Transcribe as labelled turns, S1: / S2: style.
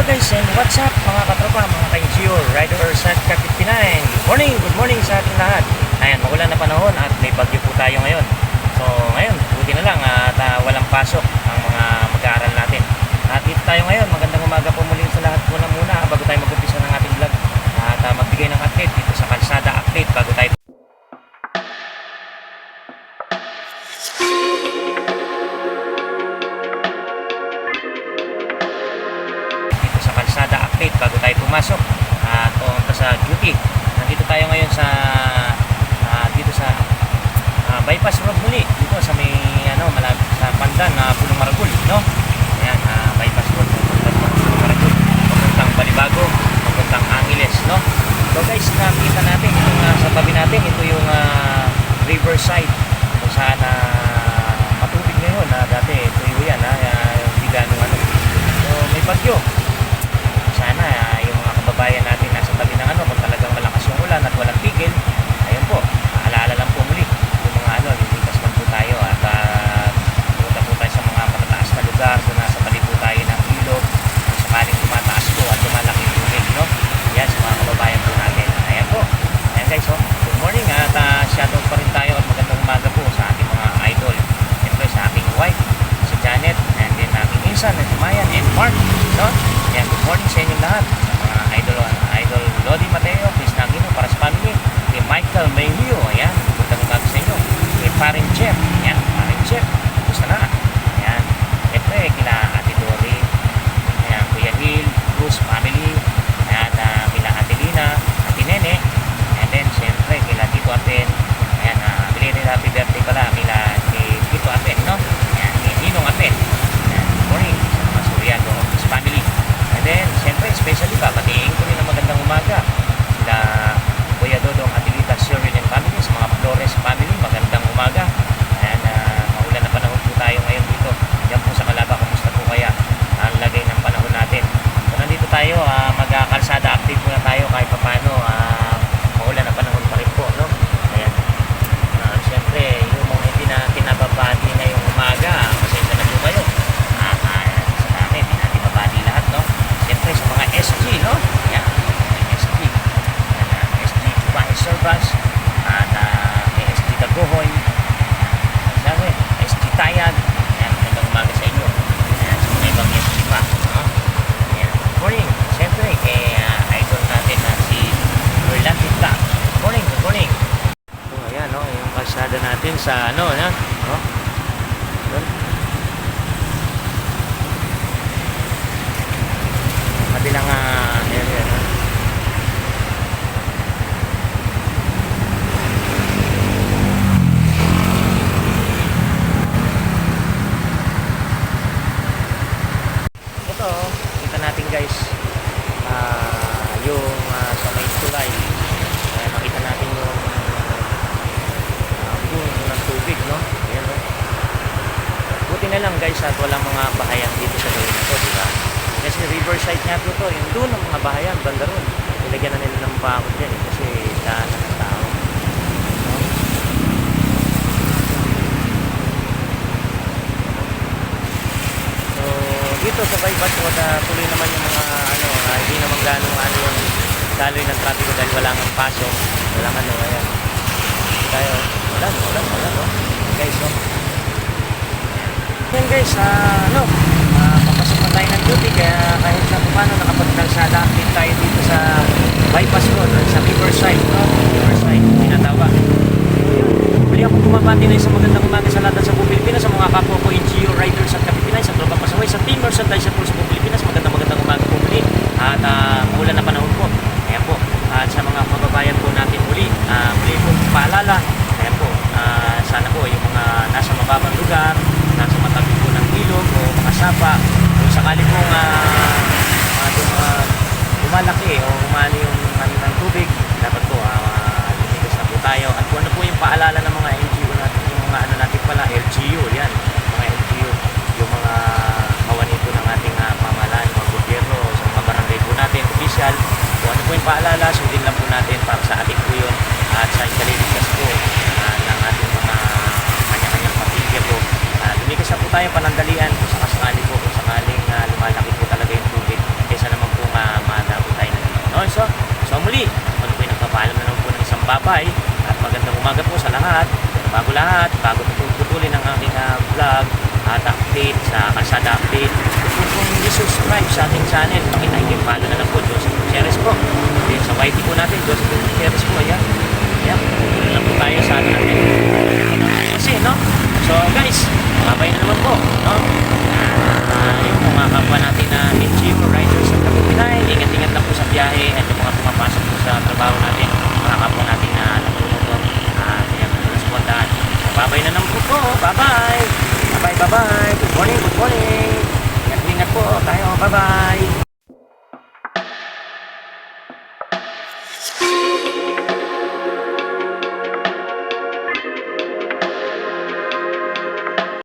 S1: Hello guys and what's up mga katropa, mga ka-NGO, riders at kapit Pinay. Good morning, good morning sa ating lahat. Ayan, magulan na panahon at may bagyo po tayo ngayon. So ngayon, buti na lang at ah, walang pasok ang mga mag-aaral natin. At dito tayo ngayon, magandang umaga po muli sa lahat muna muna bago tayo mag-umpisa ng ating vlog. At ah, magbigay ng update dito sa Kalsada Update bago tayo tayo pumasok at pumunta sa duty. Nandito tayo ngayon sa ah, dito sa ah, bypass road muli dito sa may ano malapit sa Pandan na Pulong Maragul, no? Ayan, ah, bypass road papuntang Pulong Maragul, papuntang Balibago, papuntang Angeles, no? So guys, nakita natin itong nasa tabi natin, ito yung ah, riverside kung saan ah, Mayan, and Mark, no? Yan, good morning sa inyong lahat. Mga idol, idol Lodi Mateo, Chris Nagino, para sa family. Kay Michael Mayhio, ayan, magandang umaga sa inyo. Kay Parin Chef, ayan, Parin Chef, gusto na. Ayan, siyempre, kila Ate Dory, ayan, Kuya Hill, Bruce family, ayan, uh, kila Ate Lina, Ate Nene, and then, siyempre, kila Tito Aten, ayan, uh, belated happy birthday pala, kila kay Tito Aten, no? Ayan, kay Ninong Aten, ayan, good morning sa mga Suryado of his family. And then, siyempre, especially ba, batiin ko rin ng magandang umaga. Sila Kuya Dodong Atilita Sherwin and family, sa mga Flores family, magandang umaga. Ayan, uh, maulan na panahon po tayo ngayon dito. Yan po sa Kalaba, kumusta po kaya ang lagay ng panahon natin. So, nandito tayo, uh, magkakalsada update muna tayo kahit papano. Uh, maulan na panahon pa rin po, no? Ayan. Ah, siyempre, yung mga hindi na tinababati ngayong umaga, pasensya na po kayo. Ah, ah, sa namin, hindi natin babati lahat, no? Siyempre, sa mga SG, no? Yan, mga SG. Yan, ah, SG Service, at ah, may SG Dagohoy, sabi, SG Tayag, yan, magandang umaga sa inyo. Yan, sa mga ibang SG pa, no? Yan, morning. Siyempre, kay ah, idol natin na si Vlog. Good morning, good morning. So, ayan, no, yung kalsada natin sa ano, na, no? Doon. Kabilang ah, area, no? Ito, kita natin guys, ah, yung ah, sa may tulay, Ayan, makita natin yung uh, boom ng tubig, no? Ayan, no? Buti lang guys at walang mga bahayan dito sa gawin na to, di ba? Kasi riverside nga po to, yung doon ang mga bahayan, banda ron. Nilagyan na nila ng bakod yan eh, kasi daan ng tao. So, dito sa bypass road, ah, tuloy naman yung mga ano, ah, hindi naman ganong ano yung daloy ng trapiko dahil wala nang pasok. Walang ano, ayan. Tayo, wala, wala, wala, no? Guys, no? Yan guys, ah, ano, ah, papasok na tayo ng duty kaya kahit na paano nakapagkalsada update tayo dito sa bypass road sa riverside, no? Riverside, tinatawag. Muli ako bumabati na isang magandang umaga sa lahat paalala, sundin lang po natin para sa ating po yun at sa ikaliligtas po uh, ng ating mga kanya-kanyang pamilya po. Uh, lumikas na po tayo panandalian kung sakasakali po, kung sakaling uh, lumalaki po talaga yung tubig kaysa naman po uh, madabo tayo ng no? So, so muli, ano po yung nagpapaalam na naman po ng isang babay at magandang umaga po sa lahat. Bago lahat, bago tutuloy ng aking uh, vlog at update sa kalsada update. kung subscribe sa ating channel, pakita yung follow na lang po doon sa series po. Sa YT po natin, Joseph Gutierrez po, ayan. Ayan, tuloy lang po tayo sa ano natin. Kasi, no? So, guys, mabay na naman po, no? Ah, yung mga kapwa natin na NGO riders sa Taguig Pinay, ingat-ingat lang po sa biyahe at yung mga pumapasok po sa trabaho natin, mga kapwa natin na nagtutulong at yan, respondan. So, babay na naman po po. Bye-bye. Bye-bye, bye-bye. Good morning, good morning. Ingat-ingat po tayo. Bye-bye.